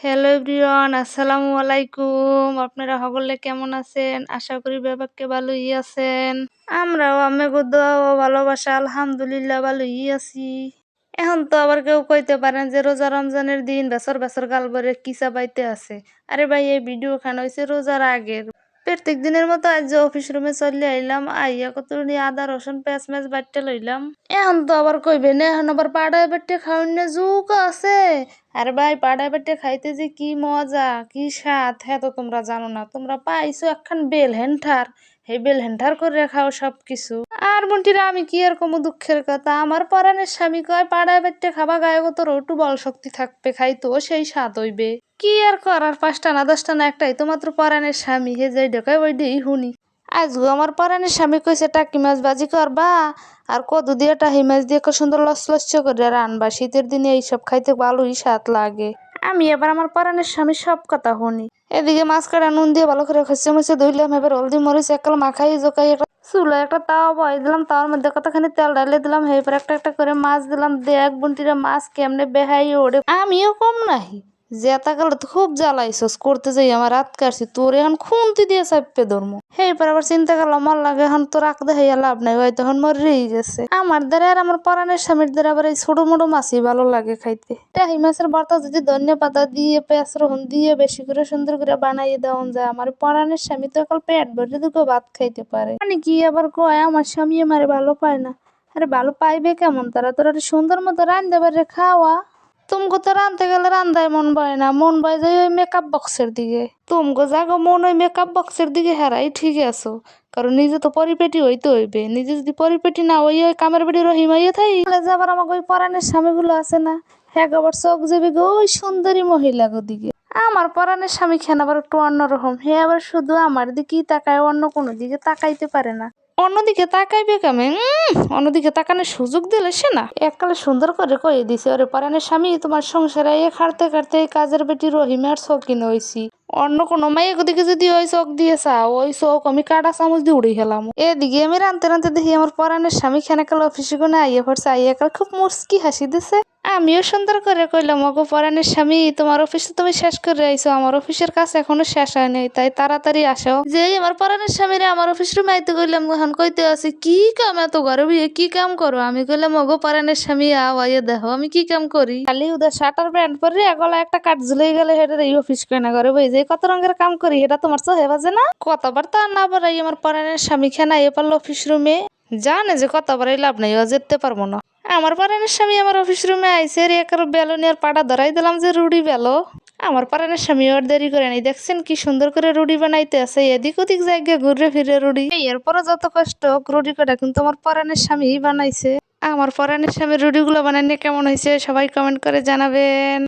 Hello everyone আসসালামু আলাইকুম। আপনারা সকলে কেমন আছেন? আশা করি ব্যাপারকে ভালোই আছেন। আমরাও আমি দোয়া ভালোবাসা, আলহামদুলিল্লাহ ভালোই আছি। এখন তো আবার কেউ কইতে পারেন যে রোজা রমজানের দিন বেসর বেসর গালবরে কিসা বাইতে আছে। আরে ভাই, এই ভিডিও খান হয়েছে রোজার আগের। প্রত্যেক দিনের মতো আজ অফিস রুমে চলে আইলাম, আইয়া কত আদা, রসুন পেঁয়াজ ম্যাচ বাটতে লইলাম। এখন তো আবার কইবে, না, এখন আবার পাড়ায় বাট্টে খাওয়ার না জুক আছে। আর ভাই, পাড়ায় বাট্টে খাইতে যে কি মজা, কি স্বাদ হ্যাঁ তো তোমরা জানো না। তোমরা পাইছো একখান বেল হেন্ঠার। এই বেল হেন্ঠার করে খাও সব কিছু আর বোনটিরা আমি কি আর কমু দুঃখের কথা? আমার পরাণের স্বামী কয়, পাড়ায় বেটে খাবা গায়ে তোর একটু বল শক্তি থাকবে খাইতো সেই স্বাদ হইবে। কি আর করার, পাঁচটা না, দশটা না, একটাই তো মাত্র পরাণের স্বামী। হে যাই ঢোকায় ওই শুনি আজগো আমার পরাণের স্বামী কইছে, টাকি মাছ বাজি করবা? আর কদু দিয়ে টাহি মাছ দিয়ে সুন্দর লস লস্য করে রানবা। শীতের দিনে এইসব খাইতে ভালোই স্বাদ লাগে। আমি এবার আমার পরাণের স্বামী সব কথা শুনি। এদিকে মাছ কাটা নুন দিয়ে ভালো করে খসে মুছে ধুইলাম এবার হলদি মরিচ একাল মাখাই জোকাই একটা চুলো একটা তাও বয় দিলাম তাওয়ার মধ্যে কতখানি তেল ডালে দিলাম এরপর একটা একটা করে মাছ দিলাম দেখ বুনটিরা মাছ কেমনে বেহাই ওড়ে। আমিও কম নাহি। জেতা গেলে তো খুব জ্বালাইছস, করতে যাই, আমার রাত কাটছি, তোর এখন খুনতি দিয়ে চাপে ধর্ম। সেই পর আবার চিন্তা করলাম, আমার লাগে এখন তো রাখতে হইয়া লাভ নাই, হয়তো এখন মরেই গেছে। আমার দ্বারা আর আমার পরাণের স্বামীর দ্বারা আবার এই ছোট মোটো মাছই ভালো লাগে খাইতে। টাহি মাছের ভর্তা যদি ধনিয়া পাতা দিয়ে, পেঁয়াজ, রসুন দিয়ে বেশি করে সুন্দর করে বানাইয়ে দেওয়া যায়, আমার পরাণের স্বামী তো এখন পেট ভরে দুটো ভাত খাইতে পারে। মানে কি আবার কয়, আমার স্বামী আমার ভালো পায় না। আরে ভালো পাইবে কেমন? তারা তোরা সুন্দর মতো রান্ধতে পারে খাওয়া। তুমগো তো রানতে গেলে রান্দায় মন বয় না, মন বয় যায় ওই মেকআপ বক্সের দিকে। তুমগো যাগো মন ওই মেকআপ বক্সের দিকে হেরাই ঠিক আছো। কারণ নিজে তো পরিপেটি হইতে হইবে, নিজে যদি পরিপেটি না ওই ওই কামের বেটি রহিমাইয়া থাই, তাহলে যাবার আমাকে ওই পরাণের স্বামীগুলো আছে না? হ্যাঁ আবার চোখ যাবে গো, ওই সুন্দরী মহিলা গো দিকে। আমার পরাণের স্বামী খেন আবার একটু অন্যরকম? হে, আবার শুধু আমার দিকেই তাকায়, অন্য কোনো দিকে তাকাইতে পারে না। অন্যদিকে তাকাইবে কামে অন্যদিকে তাকানোর সুযোগ দিলে সে না? এককালে সুন্দর করে কয়ে দিছে ওরে পরাণের স্বামী তোমার সংসারে এ খাড়তে খাড়তে এই কাজের বেটি রহিমের শৌখিন হয়েছি অন্য কোনো মাইয়ের দিকে যদি ওই চোখ দিয়ে চাও ওই চোখ আমি কাটা চামচ দিয়ে উড়ে গেলাম এদিকে আমি রানতে রানতে দেখি আমার পরাণের স্বামী খেনাকাল অফিসে কোনো আইয়া পড়ছে আইয়া কাল খুব মুস্কি হাসি দিছে। আমিও সুন্দর করে কইলাম ওগো পরাণের স্বামী তোমার অফিসে তুমি শেষ করে আইছো আমার অফিসের কাজ এখনও শেষ হয় নাই তাই তাড়াতাড়ি আসো। যে আমার পরাণের স্বামীরে আমার অফিস রুমে আইতে কইলাম এখন কইতে আছে কি কাম এত ঘরে বিয়ে কি কাম করো? আমি কইলাম ওগো পরাণের স্বামী আও আইয়া দেখো আমি কি কাম করি? খালি উদা শার্টার প্যান্ট পরে গলা একটা কাট ঝুলাই গেলে হেটার এই অফিস কেনা করে বই যে কত রঙের কাম করি এটা তোমার চোহে বাজে না? কতবার তা না বলাই আমার পরাণের স্বামী খেনা এ পারল অফিস রুমে। জানে যে কতবারই লাভ নাই ও যেতে পারব না। আমার পরাণের স্বামী আমার অফিস রুমে আইসে রে কারও বেলো আর পাটা ধরাই দিলাম যে রুডি বেলো। আমার পরাণের স্বামী ওর দেরি করে নাই, দেখছেন কি সুন্দর করে রুডি বানাইতে আছে, এদিক ওদিক জায়গায় ঘুরে ফিরে রুডি এরপরও যত কষ্ট রুডি কটা কিন্তু আমার পরাণের স্বামী বানাইছে। আমার পরাণের স্বামী রুডিগুলো বানাইনি কেমন হয়েছে সবাই কমেন্ট করে জানাবেন।